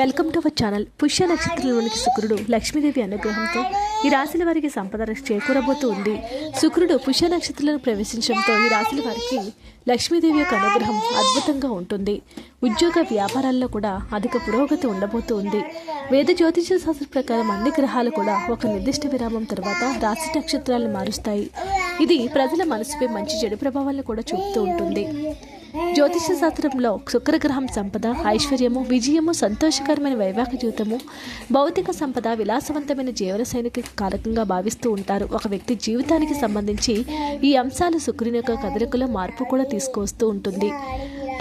Welcome to our channel పుష్య నక్షత్రంలోనికి శుక్రుడు లక్ష్మీదేవి అనుగ్రహంతో ఈ రాశుల వారికి సంపద చేకూరబోతూ ఉంది. శుక్రుడు పుష్య నక్షత్రంలో ప్రవేశించడంతో ఈ రాశుల వారికి లక్ష్మీదేవి యొక్క అనుగ్రహం అద్భుతంగా ఉంటుంది. ఉద్యోగ వ్యాపారాల్లో కూడా అధిక పురోగతి ఉండబోతూ ఉంది. వేద జ్యోతిష శాస్త్ర ప్రకారం అన్ని గ్రహాలు కూడా ఒక నిర్దిష్ట విరామం తర్వాత రాశి నక్షత్రాలను మారుస్తాయి. ఇది ప్రజల మనసుపై మంచి చెడు ప్రభావాలను కూడా చూపుతూ ఉంటుంది. జ్యోతిష శాస్త్రంలో శుక్రగ్రహం సంపద ఐశ్వర్యము విజయము సంతోషకరమైన వైవాహిక జీవితము భౌతిక సంపద విలాసవంతమైన జీవనశైలికి కారకంగా భావిస్తూ ఉంటారు. ఒక వ్యక్తి జీవితానికి సంబంధించి ఈ అంశాలు శుక్రుని యొక్క కదలికలో మార్పు కూడా తీసుకువస్తూ ఉంటుంది.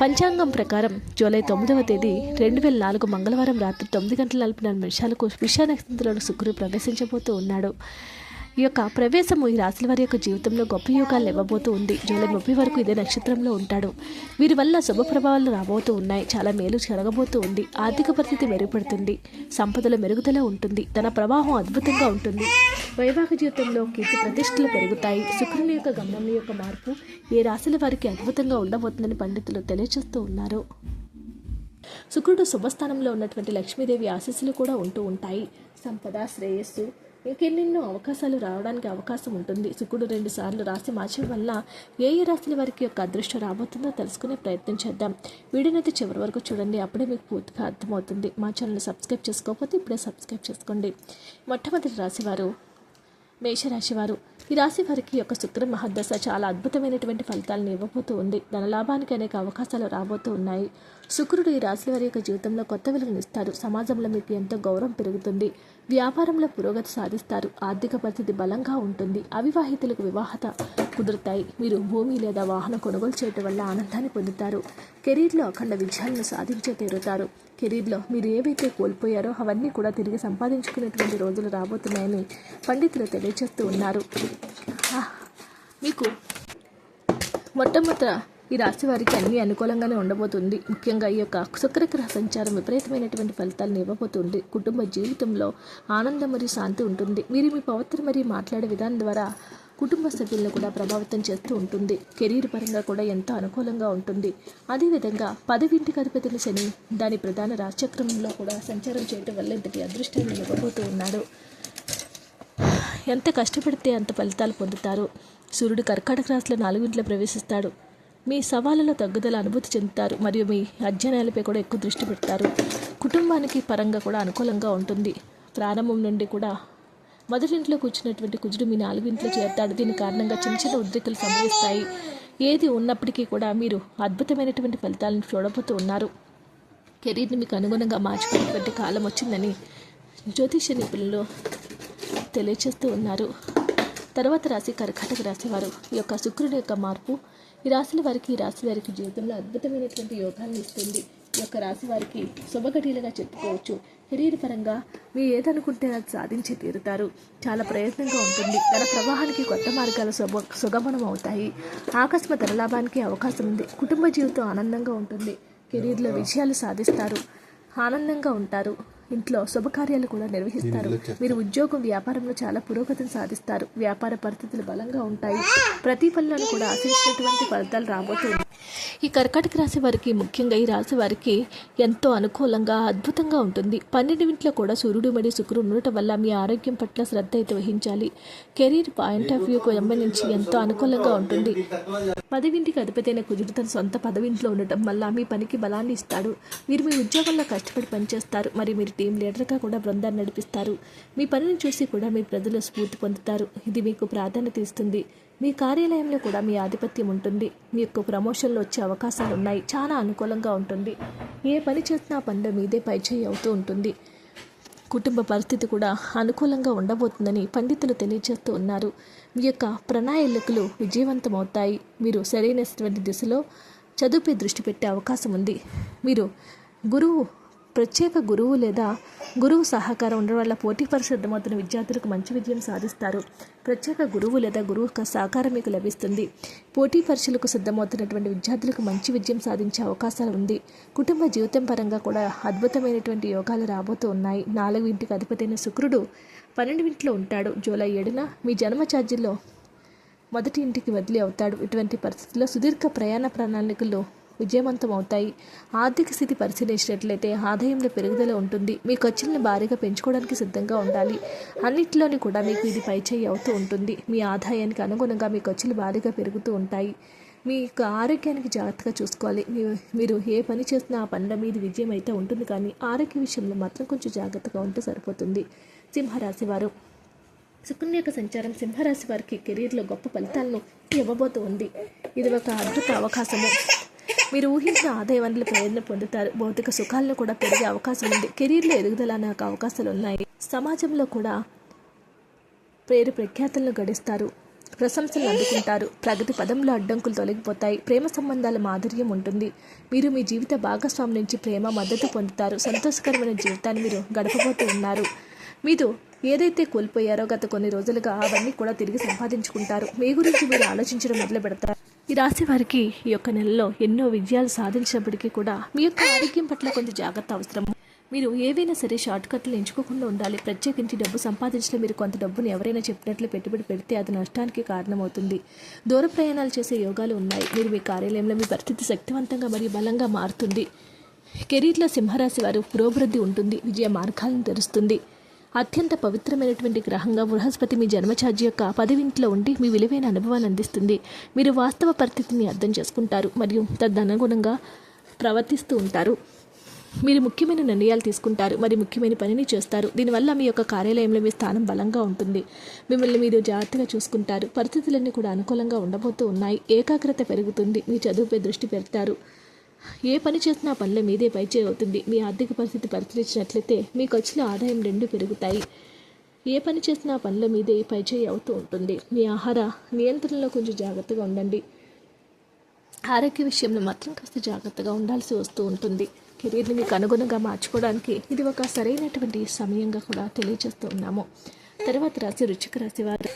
పంచాంగం ప్రకారం జూలై తొమ్మిదవ తేదీ రెండు వేల నాలుగు మంగళవారం రాత్రి తొమ్మిది గంటల నలభై నాలుగు నిమిషాలకు విషయ నక్షత్రంలో శుక్రుడు ప్రవేశించబోతూ ఉన్నాడు. ఈ యొక్క ప్రవేశము ఈ రాశుల వారి యొక్క జీవితంలో గొప్ప యోగాలు ఇవ్వబోతూ ఉంది. జూలై ముప్పై వరకు ఇదే నక్షత్రంలో ఉంటాడు. వీరి వల్ల శుభ ప్రభావాలు రాబోతూ ఉన్నాయి. చాలా మేలు జరగబోతూ ఉంది. ఆర్థిక పరిస్థితి మెరుగుపడుతుంది. సంపదల మెరుగుదల ఉంటుంది. తన ప్రవాహం అద్భుతంగా ఉంటుంది. వైవాహిక జీవితంలో కీర్తి ప్రతిష్టలు పెరుగుతాయి. శుక్రుని యొక్క గమనం యొక్క మార్పు ఏ రాశుల వారికి అద్భుతంగా ఉండబోతుందని పండితులు తెలియజేస్తూ ఉన్నారు. శుక్రుడు శుభస్థానంలో ఉన్నటువంటి లక్ష్మీదేవి ఆశీస్సులు కూడా ఉంటూ ఉంటాయి. సంపద శ్రేయస్సు ఇంకెన్నెన్నో అవకాశాలు రావడానికి అవకాశం ఉంటుంది. శుక్రుడు రెండు సార్లు రాశి మార్చడం వల్ల ఏ ఏ రాశుల వారికి యొక్క అదృష్టం రాబోతుందో తెలుసుకునే ప్రయత్నం చేద్దాం. వీడియోనైతే చివరి వరకు చూడండి. అప్పుడే మీకు పూర్తిగా అర్థమవుతుంది. మా ఛానల్ సబ్స్క్రైబ్ చేసుకోకపోతే ఇప్పుడే సబ్స్క్రైబ్ చేసుకోండి. మొట్టమొదటి రాశివారు మేషరాశివారు. ఈ రాశి వారికి యొక్క శుక్ర మహాదశ చాలా అద్భుతమైనటువంటి ఫలితాలను ఇవ్వబోతూ ఉంది. ధనలాభానికి అనేక అవకాశాలు రాబోతూ ఉన్నాయి. శుక్రుడు ఈ రాశి వారి యొక్క జీవితంలో కొత్త వెలుగునిస్తారు సమాజంలో మీకు ఎంతో గౌరవం పెరుగుతుంది. వ్యాపారంలో పురోగతి సాధిస్తారు. ఆర్థిక పరిస్థితి బలంగా ఉంటుంది. అవివాహితులకు వివాహత కుదురుతాయి. మీరు భూమి లేదా వాహనం కొనుగోలు చేయటం వల్ల ఆనందాన్ని పొందుతారు. కెరీర్లో అఖండ విజయాలను సాధించే తీరుతారు. కెరీర్లో మీరు ఏవైతే కోల్పోయారో అవన్నీ కూడా తిరిగి సంపాదించుకునేటువంటి రోజులు రాబోతున్నాయని పండితులు తెలియజేస్తూ ఉన్నారు. మీకు మొట్టమొదట ఈ రాశి వారికి అన్ని అనుకూలంగానే ఉండబోతుంది. ముఖ్యంగా ఈ యొక్క శుక్రగ్రహ సంచారం విపరీతమైనటువంటి ఫలితాలను ఇవ్వబోతుంది. కుటుంబ జీవితంలో ఆనందం మరియు శాంతి ఉంటుంది. మీరు మీ పవిత్ర మరియు మాట్లాడే విధానం ద్వారా కుటుంబ సభ్యులను కూడా ప్రభావితం చేస్తూ ఉంటుంది. కెరీర్ పరంగా కూడా ఎంతో అనుకూలంగా ఉంటుంది. అదేవిధంగా పదవింటికి అధిపతిని శని దాని ప్రధాన రాశిచక్రంలో కూడా సంచారం చేయడం వల్ల ఇంతటి అదృష్టాన్ని ఇవ్వబోతూ ఉన్నాడు ఎంత కష్టపడితే అంత ఫలితాలు పొందుతారు. సూర్యుడు కర్కాటక రాశిలో నాలుగింట్లో ప్రవేశిస్తాడు. మీ సవాళ్ళలో తగ్గుదల అనుభూతి చెందుతారు మరియు మీ అధ్యయనాలపై కూడా ఎక్కువ దృష్టి పెడతారు. కుటుంబానికి పరంగా కూడా అనుకూలంగా ఉంటుంది. ప్రారంభం నుండి కూడా మొదటి ఇంట్లో కూర్చున్నటువంటి కుజుడు మీ నాలుగింట్లో చేరతాడు. దీని కారణంగా చిన్న చిన్న ఉద్రికలు సంభవిస్తాయి. ఏది ఉన్నప్పటికీ కూడా మీరు అద్భుతమైనటువంటి ఫలితాలను చూడబోతూ ఉన్నారు. కెరీర్ని మీకు అనుగుణంగా మార్చుకునేటువంటి కాలం వచ్చిందని జ్యోతిష నిపుణులు తెలియచేస్తూ ఉన్నారు. తర్వాత రాశి కర్కాటక రాసేవారు ఈ యొక్క శుక్రుడి యొక్క మార్పు ఈ రాశుల వారికి ఈ రాశి వారికి జీవితంలో అద్భుతమైనటువంటి యోగాలను ఇస్తుంది. ఈ యొక్క రాశి వారికి శుభఘటీలుగా చెప్పుకోవచ్చు. కెరీర్ పరంగా మీరు ఏదనుకుంటే అది సాధించి తీరుతారు. చాలా ప్రయత్నంగా ఉంటుంది. ధన ప్రవాహానికి కొత్త మార్గాలు సుభ సుగమనం అవుతాయి. ఆకస్మ ధనలాభానికి అవకాశం ఉంది. కుటుంబ జీవితం ఆనందంగా ఉంటుంది. కెరీర్లో విజయాలు సాధిస్తారు. ఆనందంగా ఉంటారు. ఇంట్లో శుభకార్యాలు కూడా నిర్వహిస్తారు. మీరు ఉద్యోగం వ్యాపారంలో చాలా పురోగతిని సాధిస్తారు. వ్యాపార పరిస్థితులు బలంగా ఉంటాయి. ప్రతి పనులను కూడా ఆశించినటువంటి ఫలితాలు రాబోతుంది ఈ కర్కాటక రాశి వారికి ముఖ్యంగా ఈ రాశి వారికి ఎంతో అనుకూలంగా అద్భుతంగా ఉంటుంది. పన్నెండింట్లో కూడా సూర్యుడు మరియు శుక్రుడు ఉండటం వల్ల మీ ఆరోగ్యం పట్ల శ్రద్ధ అయితే వహించాలి. కెరీర్ పాయింట్ ఆఫ్ వ్యూకు సంబంధించి ఎంతో అనుకూలంగా ఉంటుంది. పదవింటికి అధిపతైన కుజుడు తన సొంత పదవింట్లో ఉండటం వల్ల మీ పనికి బలాన్ని ఇస్తాడు. మీరు మీ ఉద్యోగంలో కష్టపడి పనిచేస్తారు. మరియు మీరు టీం లీడర్గా కూడా బృందాన్ని నడిపిస్తారు. మీ పనిని చూసి కూడా మీ ప్రజలు స్ఫూర్తి పొందుతారు. ఇది మీకు ప్రాధాన్యత ఇస్తుంది. మీ కార్యాలయంలో కూడా మీ ఆధిపత్యం ఉంటుంది. మీ యొక్క ప్రమోషన్లు వచ్చే అవకాశాలు ఉన్నాయి. చాలా అనుకూలంగా ఉంటుంది. ఏ పని చేసినా పనిలో మీదే పైచేయి అవుతూ ఉంటుంది. కుటుంబ పరిస్థితి కూడా అనుకూలంగా ఉండబోతుందని పండితులు తెలియజేస్తూ ఉన్నారు. మీ యొక్క ప్రణాళికలు విజయవంతమవుతాయి. మీరు సరైనటువంటి దిశలో చదువుపై దృష్టి పెట్టే అవకాశం ఉంది. మీరు గురువు ప్రత్యేక గురువు లేదా గురువు సహకారం ఉండడం వల్ల పోటీ పరిశుద్ధమవుతున్న సిద్ధమవుతున్న విద్యార్థులకు మంచి విజయం సాధిస్తారు. ప్రత్యేక గురువు లేదా గురువు సహకారం మీకు లభిస్తుంది. పోటీ పరీక్షలకు సిద్ధమవుతున్నటువంటి విద్యార్థులకు మంచి విజయం సాధించే అవకాశాలు ఉంది. కుటుంబ జీవితం పరంగా కూడా అద్భుతమైనటువంటి యోగాలు రాబోతూ ఉన్నాయి. నాలుగు ఇంటికి అధిపతైన శుక్రుడు పన్నెండింటిలో ఉంటాడు. జూలై ఏడున మీ జన్మ ఛార్జీల్లో మొదటి ఇంటికి వదిలి అవుతాడు. ఇటువంటి పరిస్థితుల్లో సుదీర్ఘ ప్రయాణ ప్రణాళికలు విజయవంతం అవుతాయి ఆర్థిక స్థితి పరిశీలించినట్లయితే ఆదాయంలో పెరుగుదల ఉంటుంది. మీ ఖర్చులను భారీగా పెంచుకోవడానికి సిద్ధంగా ఉండాలి. అన్నింటిలోని కూడా మీకు ఇది పైచేయి అవుతూ ఉంటుంది. మీ ఆదాయానికి అనుగుణంగా మీ ఖర్చులు భారీగా పెరుగుతూ ఉంటాయి. మీ యొక్క ఆరోగ్యానికి జాగ్రత్తగా చూసుకోవాలి. మీరు ఏ పని చేసినా ఆ పనిలో మీది విజయం అయితే ఉంటుంది. కానీ ఆరోగ్య విషయంలో మాత్రం కొంచెం జాగ్రత్తగా ఉంటే సరిపోతుంది. సింహరాశి వారు శుక్రుని యొక్క సంచారం సింహరాశి వారికి కెరీర్లో గొప్ప ఫలితాలను ఇవ్వబోతూ ఉంది. ఇది ఒక అద్భుత అవకాశము. మీరు ఊహించిన ఆదాయ వనరుల ప్రయోజనం పొందుతారు. భౌతిక సుఖాలను కూడా పెరిగే అవకాశం ఉంది. కెరీర్లో ఎదుగుదల నాకు అవకాశాలు ఉన్నాయి. సమాజంలో కూడా పేరు ప్రఖ్యాతలను గడిస్తారు. ప్రశంసలు అందుకుంటారు. ప్రగతి పదంలో అడ్డంకులు తొలగిపోతాయి. ప్రేమ సంబంధాల మాధుర్యం ఉంటుంది. మీరు మీ జీవిత భాగస్వామి నుంచి ప్రేమ మద్దతు పొందుతారు. సంతోషకరమైన జీవితాన్ని మీరు గడపబోతూ ఉన్నారు. మీరు ఏదైతే కోల్పోయారో గత కొన్ని రోజులుగా అవన్నీ కూడా తిరిగి సంపాదించుకుంటారు. మీ గురించి మీరు ఆలోచించడం మొదలు పెడతారు ఈ రాశి వారికి ఈ యొక్క నెలలో ఎన్నో విజయాలు సాధించినప్పటికీ కూడా మీ యొక్క ఆరోగ్యం పట్ల కొంత జాగ్రత్త అవసరం. మీరు ఏవైనా సరే షార్ట్ కట్లు ఎంచుకోకుండా ఉండాలి. ప్రత్యేకించి డబ్బు సంపాదించడం మీరు కొంత డబ్బును ఎవరైనా చెప్పినట్లు పెట్టుబడి పెడితే అది నష్టానికి కారణమవుతుంది. దూర ప్రయాణాలు చేసే యోగాలు ఉన్నాయి. మీరు మీ కార్యాలయంలో మీ పరిస్థితి శక్తివంతంగా మరియు బలంగా మారుతుంది. కెరీర్లో సింహరాశి వారు పురోభివృద్ధి ఉంటుంది. విజయ మార్గాలను తెరుస్తుంది. అత్యంత పవిత్రమైనటువంటి గ్రహంగా బృహస్పతి మీ జన్మఛార్జి యొక్క పదవింట్లో ఉండి మీ విలువైన అనుభవాన్ని అందిస్తుంది. మీరు వాస్తవ పరిస్థితిని అర్థం చేసుకుంటారు మరియు తదనుగుణంగా ప్రవర్తిస్తూ ఉంటారు. మీరు ముఖ్యమైన నిర్ణయాలు తీసుకుంటారు మరి ముఖ్యమైన పనిని చేస్తారు. దీనివల్ల మీ యొక్క కార్యాలయంలో మీ స్థానం బలంగా ఉంటుంది. మిమ్మల్ని మీరు జాగ్రత్తగా చూసుకుంటారు. పరిస్థితులన్నీ కూడా అనుకూలంగా ఉండబోతూ ఉన్నాయి. ఏకాగ్రత పెరుగుతుంది. మీ చదువుపై దృష్టి పెడతారు. ఏ పని చేసినా పనుల పనిలో మీదే పైచే అవుతుంది. మీ ఆర్థిక పరిస్థితి పరిశీలించినట్లయితే మీ ఖర్చుల ఆదాయం రెండు పెరుగుతాయి. ఏ పని చేసినా పనుల మీదే పైచేయి అవుతూ ఉంటుంది. మీ ఆహార నియంత్రణలో కొంచెం జాగ్రత్తగా ఉండండి. ఆరోగ్య విషయంలో మాత్రం కాస్త జాగ్రత్తగా ఉండాల్సి వస్తూ ఉంటుంది. కెరీర్ని మీకు అనుగుణంగా మార్చుకోవడానికి ఇది ఒక సరైనటువంటి సమయంగా కూడా తెలియజేస్తూ ఉన్నాము. తర్వాత రాశి రుచికి రాశి వారు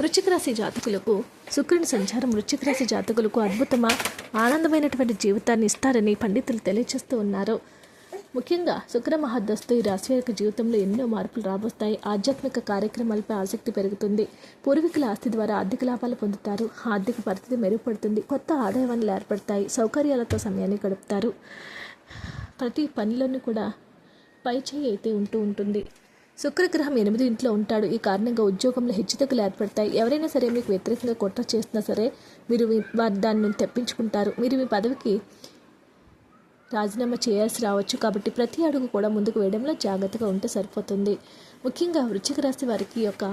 వృచ్చికరాశి జాతకులకు శుక్రుని సంచారం వృచ్చికరాశి జాతకులకు అద్భుతమా ఆనందమైనటువంటి జీవితాన్ని ఇస్తారని పండితులు తెలియజేస్తూ ఉన్నారు. ముఖ్యంగా శుక్ర మహద్దస్తు ఈ రాశి యొక్క జీవితంలో ఎన్నో మార్పులు రాబోస్తాయి. ఆధ్యాత్మిక కార్యక్రమాలపై ఆసక్తి పెరుగుతుంది. పూర్వీకుల ఆస్తి ద్వారా ఆర్థిక లాభాలు పొందుతారు. ఆర్థిక పరిస్థితి మెరుగుపడుతుంది. కొత్త ఆదాయ వనరులు ఏర్పడతాయి. సౌకర్యాలతో సమయాన్ని గడుపుతారు. ప్రతి పనిలోనూ కూడా పై చేయి అయితే ఉంటూ ఉంటుంది. శుక్రగ్రహం ఎనిమిది ఇంట్లో ఉంటాడు. ఈ కారణంగా ఉద్యోగంలో హెచ్చుతగ్గులు ఏర్పడతాయి. ఎవరైనా సరే మీకు వ్యతిరేకంగా కుట్ర చేసినా సరే మీరు వారు దాన్ని తెప్పించుకుంటారు. మీరు మీ పదవికి రాజీనామా చేయాల్సి రావచ్చు కాబట్టి ప్రతి అడుగు కూడా ముందుకు వేయడంలో జాగ్రత్తగా ఉంటే సరిపోతుంది. ముఖ్యంగా వృశ్చిక రాశి వారికి ఒక యొక్క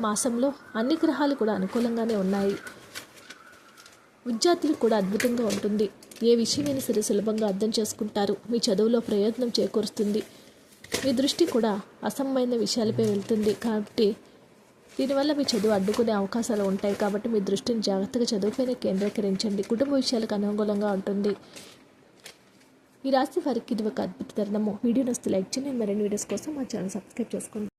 మాసంలో అన్ని గ్రహాలు కూడా అనుకూలంగానే ఉన్నాయి. విద్యార్థులకు కూడా అద్భుతంగా ఉంటుంది. ఏ విషయమైనా సరే సులభంగా అర్థం చేసుకుంటారు. మీ చదువులో ప్రయోజనం చేకూరుస్తుంది. మీ దృష్టి కూడా అసమైన విషయాలపై వెళ్తుంది కాబట్టి దీనివల్ల మీ చదువు అడ్డుకునే అవకాశాలు ఉంటాయి కాబట్టి మీ దృష్టిని జాగ్రత్తగా చదువుపైన కేంద్రీకరించండి. కుటుంబ విషయాలకు అనుకూలంగా ఉంటుంది. ఈ రాశి వారికి ఇది ఒక అద్భుత తరుణము. వీడియో నస్తే లైక్ చేయండి. మరిన్ని వీడియోస్ కోసం మా ఛానల్ సబ్స్క్రైబ్ చేసుకోండి.